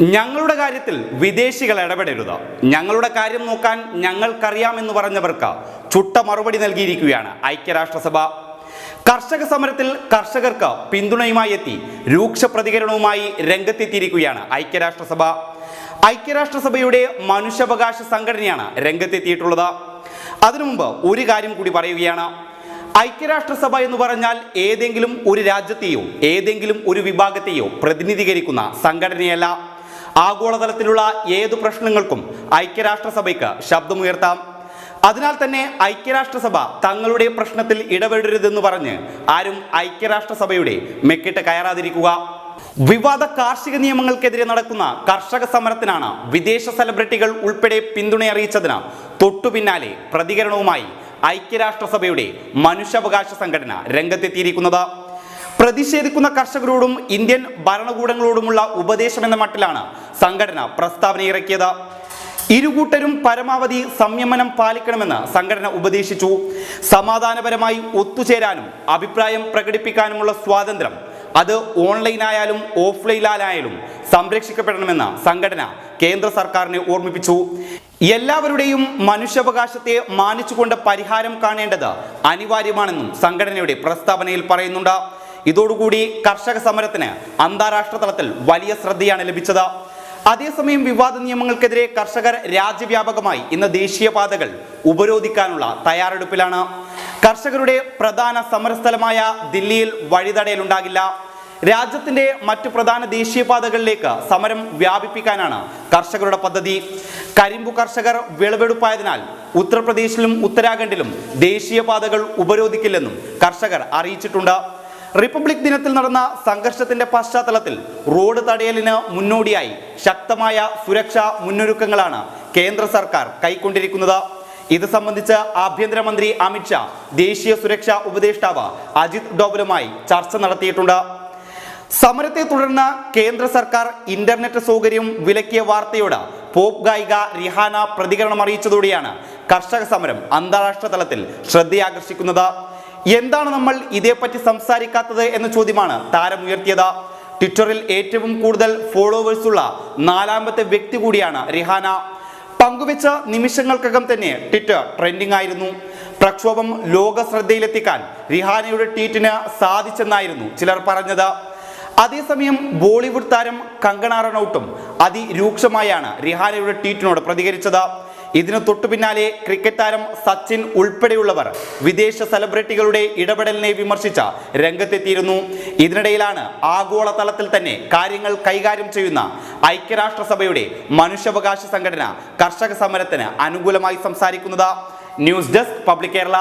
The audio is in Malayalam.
ഞങ്ങളുടെ കാര്യത്തിൽ വിദേശികൾ ഇടപെടരുത്. ഞങ്ങളുടെ കാര്യം നോക്കാൻ ഞങ്ങൾക്കറിയാമെന്ന് പറഞ്ഞവർക്ക് ചുട്ട മറുപടി നൽകിയിരിക്കുകയാണ് ഐക്യരാഷ്ട്രസഭ. കർഷക സമരത്തിൽ കർഷകർക്ക് പിന്തുണയുമായി എത്തി രൂക്ഷ പ്രതികരണവുമായി രംഗത്തെത്തിയിരിക്കുകയാണ് ഐക്യരാഷ്ട്രസഭ. ഐക്യരാഷ്ട്രസഭയുടെ മനുഷ്യാവകാശ സംഘടനയാണ് രംഗത്തെത്തിയിട്ടുള്ളത്. അതിനു മുമ്പ് ഒരു കാര്യം കൂടി പറയുകയാണ്. ഐക്യരാഷ്ട്രസഭ എന്ന് പറഞ്ഞാൽ ഏതെങ്കിലും ഒരു രാജ്യത്തെയോ ഏതെങ്കിലും ഒരു വിഭാഗത്തെയോ പ്രതിനിധീകരിക്കുന്ന സംഘടനയല്ല. ആഗോളതലത്തിലുള്ള ഏതു പ്രശ്നങ്ങൾക്കും ഐക്യരാഷ്ട്രസഭയ്ക്ക് ശബ്ദമുയർത്താം. അതിനാൽ തന്നെ ഐക്യരാഷ്ട്രസഭ തങ്ങളുടെ പ്രശ്നത്തിൽ ഇടപെടരുതെന്ന് പറഞ്ഞ് ആരും ഐക്യരാഷ്ട്രസഭയുടെ മെക്കിട്ട് കയറാതിരിക്കുക. വിവാദ കാർഷിക നിയമങ്ങൾക്കെതിരെ നടക്കുന്ന കർഷക സമരത്തിനാണ് വിദേശ സെലിബ്രിറ്റികൾ ഉൾപ്പെടെ പിന്തുണയറിയിച്ചതിന് തൊട്ടു പിന്നാലെ പ്രതികരണവുമായി ഐക്യരാഷ്ട്രസഭയുടെ മനുഷ്യാവകാശ സംഘടന രംഗത്തെത്തിയിരിക്കുന്നത്. പ്രതിഷേധിക്കുന്ന കർഷകരോടും ഇന്ത്യൻ ഭരണകൂടങ്ങളോടുമുള്ള ഉപദേശം എന്ന മട്ടിലാണ് സംഘടന പ്രസ്താവന ഇറക്കിയത്. ഇരുകൂട്ടരും പരമാവധി സംയമനം പാലിക്കണമെന്ന് സംഘടന ഉപദേശിച്ചു. സമാധാനപരമായി ഒത്തുചേരാനും അഭിപ്രായം പ്രകടിപ്പിക്കാനുമുള്ള സ്വാതന്ത്ര്യം അത് ഓൺലൈനായാലും ഓഫ്ലൈനായാലും സംരക്ഷിക്കപ്പെടണമെന്ന് സംഘടന കേന്ദ്ര സർക്കാരിനെ ഓർമ്മിപ്പിച്ചു. എല്ലാവരുടെയും മനുഷ്യാവകാശത്തെ മാനിച്ചുകൊണ്ട് പരിഹാരം കാണേണ്ടത് അനിവാര്യമാണെന്നും സംഘടനയുടെ പ്രസ്താവനയിൽ പറയുന്നുണ്ട്. ഇതോടുകൂടി കർഷക സമരത്തിന് അന്താരാഷ്ട്ര തലത്തിൽ വലിയ ശ്രദ്ധയാണ് ലഭിച്ചത്. അതേസമയം വിവാദ നിയമങ്ങൾക്കെതിരെ കർഷകർ രാജ്യവ്യാപകമായി ഇന്ന് ദേശീയപാതകൾ ഉപരോധിക്കാനുള്ള തയ്യാറെടുപ്പിലാണ്. കർഷകരുടെ പ്രധാന സമരസ്ഥലമായ ദില്ലിയിൽ വഴിതടയലുണ്ടാകില്ല. രാജ്യത്തിന്റെ മറ്റു പ്രധാന ദേശീയപാതകളിലേക്ക് സമരം വ്യാപിപ്പിക്കാനാണ് കർഷകരുടെ പദ്ധതി. കരിമ്പു കർഷകർ വിളവെടുപ്പായതിനാൽ ഉത്തർപ്രദേശിലും ഉത്തരാഖണ്ഡിലും ദേശീയപാതകൾ ഉപരോധിക്കില്ലെന്നും കർഷകർ അറിയിച്ചിട്ടുണ്ട്. റിപ്പബ്ലിക് ദിനത്തിൽ നടന്ന സംഘർഷത്തിന്റെ പശ്ചാത്തലത്തിൽ റോഡ് തടയലിന് മുന്നോടിയായി ശക്തമായ സുരക്ഷാ മുന്നൊരുക്കങ്ങളാണ് കേന്ദ്ര സർക്കാർ കൈക്കൊണ്ടിരിക്കുന്നത്. ഇത് സംബന്ധിച്ച് ആഭ്യന്തരമന്ത്രി അമിത്ഷാ ദേശീയ സുരക്ഷാ ഉപദേഷ്ടാവ് അജിത് ഡോവലുമായി ചർച്ച നടത്തിയിട്ടുണ്ട്. സമരത്തെ തുടർന്ന് കേന്ദ്ര സർക്കാർ ഇന്റർനെറ്റ് സൗകര്യം വിലക്കിയ വാർത്തയോട് പോപ്പ് ഗായിക റിഹാന പ്രതികരണം അറിയിച്ചതോടെയാണ് കർഷക സമരം അന്താരാഷ്ട്ര തലത്തിൽ ശ്രദ്ധയാകർഷിക്കുന്നത്. എന്താണ് നമ്മൾ ഇതേപ്പറ്റി സംസാരിക്കാത്തത് എന്ന ചോദ്യമാണ്. താരം ഉയർത്തിയത് ട്വിറ്ററിൽ ഏറ്റവും കൂടുതൽ ഫോളോവേഴ്സ് ഉള്ള നാലാമത്തെ വ്യക്തി കൂടിയാണ് റിഹാന. പങ്കുവെച്ച നിമിഷങ്ങൾക്കകം തന്നെ ട്വിറ്റർ ട്രെൻഡിംഗ് ആയിരുന്നു. പ്രക്ഷോഭം ലോക ശ്രദ്ധയിലെത്തിക്കാൻ റിഹാനയുടെ ട്വീറ്റിന് സാധിച്ചെന്നായിരുന്നു ചിലർ പറഞ്ഞത്. അതേസമയം ബോളിവുഡ് താരം കങ്കണ റണൌട്ടും അതിരൂക്ഷമായാണ് റിഹാനയുടെ ട്വീറ്റിനോട് പ്രതികരിച്ചത്. ഇതിനു തൊട്ടു പിന്നാലെ ക്രിക്കറ്റ് താരം സച്ചിൻ ഉൾപ്പെടെയുള്ളവർ വിദേശ സെലിബ്രിറ്റികളുടെ ഇടപെടലിനെ വിമർശിച്ച രംഗത്തെത്തിയിരുന്നു. ഇതിനിടയിലാണ് ആഗോളതലത്തിൽ തന്നെ കാര്യങ്ങൾ കൈകാര്യം ചെയ്യുന്ന ഐക്യരാഷ്ട്രസഭയുടെ മനുഷ്യാവകാശ സംഘടന കർഷക സമരത്തിന് അനുകൂലമായി സംസാരിക്കുന്നത്. News desk public Kerala.